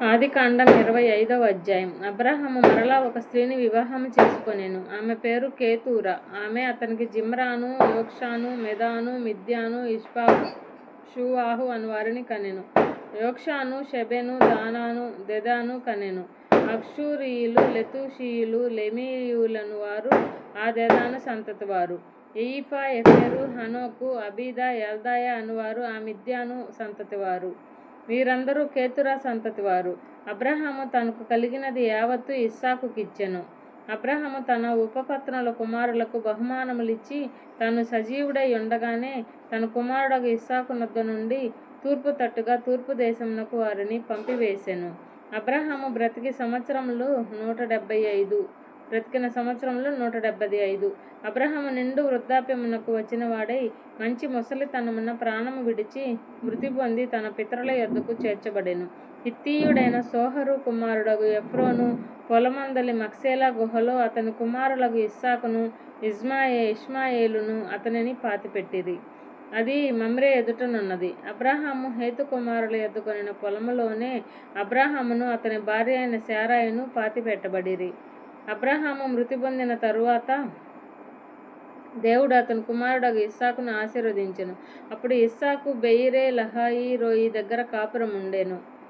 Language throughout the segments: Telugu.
ఆదికాండం ఇరవై ఐదవ అధ్యాయం. అబ్రహాము మరలా ఒక స్త్రీని వివాహం చేసుకొనెను. ఆమె పేరు కేతూర. ఆమె అతనికి జిమ్రాను యోక్షాను మెదాను మిద్యాను ఇష్పా షూవాహు అని వారిని కనెను. యోక్షాను షెబెను దానాను దెదాను కనెను. అక్షూరియులు లెతుషియులు లెమీయులను వారు ఆ దెదాను సంతతి వారు ఎయిఫా ఎఫెరు హనోకు అబీదా ఎల్దాయ అనువారు ఆ మిద్యాను సంతతి వారు వీరందరూ కేతురా సంతతి వారు. అబ్రహాము తనకు కలిగినది యావత్తు ఇస్సాకుకిచ్చెను. అబ్రహము తన ఉపపత్నుల కుమారులకు బహుమానములిచ్చి తాను సజీవుడై ఉండగానే తన కుమారుడు ఇస్సాకు నద్ద నుండి తూర్పు తట్టుగా తూర్పు దేశమునకు వారిని పంపివేశాను అబ్రహాము బ్రతికి సంవత్సరములు నూట డెబ్బై ఐదు. బ్రతికిన సంవత్సరంలో నూట డెబ్బై ఐదు. అబ్రహాము నిండు వృద్ధాప్యమునకు వచ్చిన వాడై మంచి ముసలితనమున ప్రాణము విడిచి మృతి పొంది తన పితరుల యొద్దకు చేర్చబడెను. హిత్తీయుడైన సోహరు కుమారుడగు ఎఫ్రోను పొలమందలి మక్సేలా గుహలో అతని కుమారులకు ఇస్సాకును ఇస్మాయే ఇష్మాయేలును అతనిని పాతిపెట్టిరి. అది మమ్రే ఎదుటనున్నది. అబ్రాహాము హేతు కుమారుల ఎద్దుకొనిన పొలములోనే అబ్రాహామును అతని భార్య అయిన శారాయును పాతిపెట్టబడిరి. అబ్రహాము మృతి పొందిన తరువాత దేవుడు అతని కుమారుడు ఇస్సాకును ఆశీర్వదించెను. అప్పుడు ఇస్సాకు బెయిరే లహాయి రోయి దగ్గర కాపురం ఉండేను.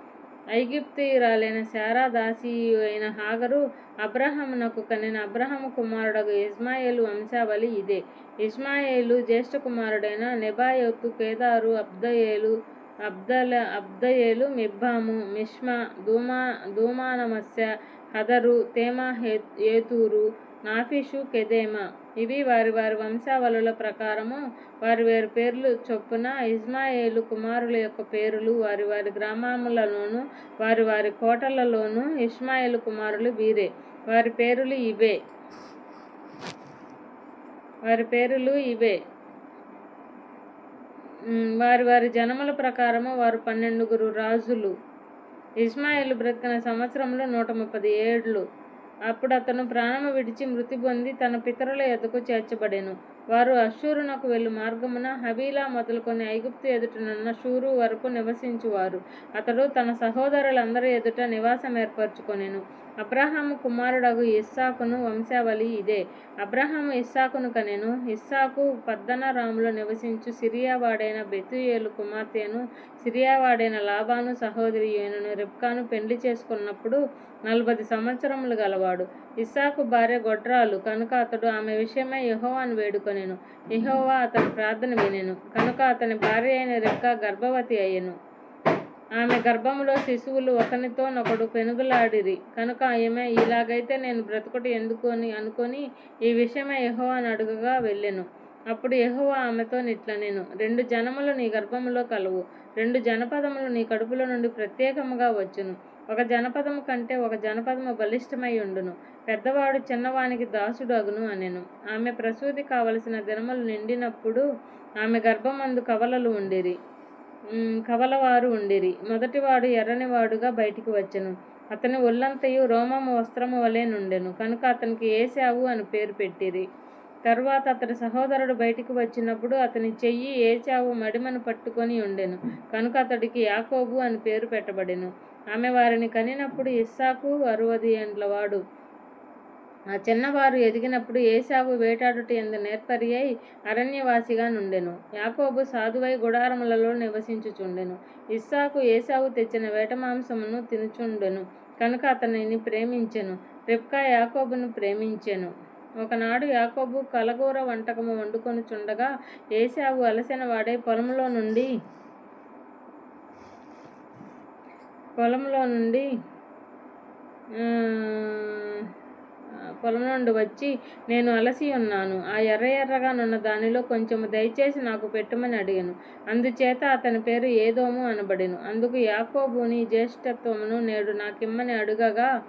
ఐగిప్తీయురాలైన శారా దాసి అయిన హాగరు అబ్రహమునకు కనిన అబ్రహము కుమారుడు ఇస్మాయేలు వంశావళి ఇదే. ఇస్మాయేలు జ్యేష్ఠ కుమారుడైన నెబాయోతు కేదారు అబ్దయేలు అబ్దల అబ్దయేలు మిబ్బాము మిష్మా దూమా దూమానమస్య హదరు తేమా హే ఏతూరు నాఫిషు కెదేమా. ఇవి వారి వారి వంశావళుల ప్రకారము వారి వారి పేర్లు చొప్పున ఇస్మాయేలు కుమారుల యొక్క పేర్లు వారి వారి గ్రామములలోను వారి వారి కోటలలోను ఇస్మాయేలు కుమారులు వీరే. వారి పేర్లు ఇవే. వారి పేర్లు ఇవే. వారి వారి జనముల ప్రకారము వారు పన్నెండుగురు రాజులు. ఇస్మాయిల్ బ్రతికిన సంవత్సరంలో నూట ముప్పది ఏళ్ళు అప్పుడు అతను ప్రాణము విడిచి మృతి పొంది తన పితరుల ఎద్దకు చేర్చబడెను. వారు అశూరునకు వెళ్ళు. మార్గమున హబీలా మొదలుకొని ఐగుప్తు ఎదుటనున్న షూరు వరకు నివసించువారు. అతడు తన సహోదరులందరి ఎదుట నివాసం ఏర్పరచుకొనెను. అబ్రహాము కుమారుడగు ఇస్సాకును వంశావళి ఇదే. అబ్రహాము ఇస్సాకును కనెను. ఇస్సాకు పద్దనరాములో నివసించు సిరియావాడైన బెతుయేలు కుమార్తెను సిరియావాడైన లాబాను సహోదరి అయినను రిప్కాను పెండ్లి చేసుకున్నప్పుడు నలభై సంవత్సరములు గలవాడు. ఇస్సాకు భార్య గొడ్రాలు. కనుక అతడు ఆమె విషయమై యహోవాను వేడుకొనెను యహోవా అతని ప్రార్థన వినెను. కనుక అతని భార్య అయిన రెక్క గర్భవతి అయ్యెను. ఆమె గర్భంలో శిశువులు ఒకనితోనొకడు పెనుగులాడిరి. కనుక ఆమె ఇలాగైతే నేను బ్రతుకుట ఎందుకు అని అనుకొని ఈ విషయమే యహోవాను అడుగగా వెళ్ళెను. అప్పుడు యహోవా ఆమెతో నిట్లనెను రెండు జనములు నీ గర్భములో కలవు రెండు జనపదములు నీ కడుపులో నుండి ప్రత్యేకముగా వచ్చును. ఒక జనపదము కంటే ఒక జనపదము బలిష్టమై ఉండును. పెద్దవాడు చిన్నవానికి దాసుడు అగును అనెను. ఆమె ప్రసూతి కావలసిన దినములు నిండినప్పుడు ఆమె గర్భమందు కవలలు ఉండిరి. కవలవారు ఉండిరి. మొదటివాడు ఎర్రనివాడుగా బయటికి వచ్చెను. అతని ఒళ్ళంతయు రోమము వస్త్రము వలె నుండెను. కనుక అతనికి ఏసావు అని పేరు పెట్టిరి. తర్వాత అతడి సహోదరుడు బయటికి వచ్చినప్పుడు అతని చెయ్యి ఏచావు మడిమను పట్టుకొని ఉండెను. కనుక అతడికి యాకోబు అని పేరు పెట్టబడెను. ఆమె వారిని కనినప్పుడు ఇస్సాకు అరవది ఏండ్ల వాడు. ఆ చిన్నవారు ఎదిగినప్పుడు ఏసావు వేటాడుట ఎందు నేర్పరి అయి అరణ్యవాసిగా నుండెను. యాకోబు సాధువై గుడారములలో నివసించుచుండెను. ఇస్సాకు ఏసావు తెచ్చిన వేట మాంసమును తినుచుండెను. కనుక అతనిని ప్రేమించెను. రెప్కా యాకోబును ప్రేమించెను. ఒకనాడు యాకోబు కలగూర వంటకము వండుకొని చుండగా ఏసావు అలసిన వాడే పొలంలో నుండి పొలంలో నుండి పొలం నుండి వచ్చి నేను అలసి ఉన్నాను. ఆ ఎర్ర ఎర్రగా నున్న దానిలో కొంచెము దయచేసి నాకు పెట్టమని అడిగాను. అందుచేత అతని పేరు ఏదోము అనబడిను. అందుకు యాకోబుని జ్యేష్ఠత్వమును నేడు నాకిమ్మని అడుగగా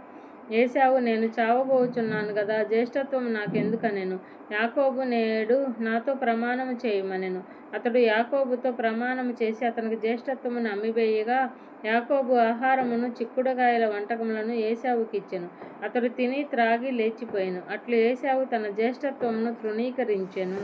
ఏసావు నేను చావబోచున్నాను కదా జ్యేష్ఠత్వం నాకెందుకనెను? యాకోబు నేడు నాతో ప్రమాణము చేయమనెను. అతడు యాకోబుతో ప్రమాణము చేసి అతనికి జ్యేష్ఠత్వమును అమ్మివేయగా యాకోబు ఆహారమును చిక్కుడుగాయల వంటకములను ఏసావుకిచ్చెను అతడు తిని త్రాగి లేచిపోయాను. అట్లు ఏసావు తన జ్యేష్ఠత్వమును తృణీకరించెను.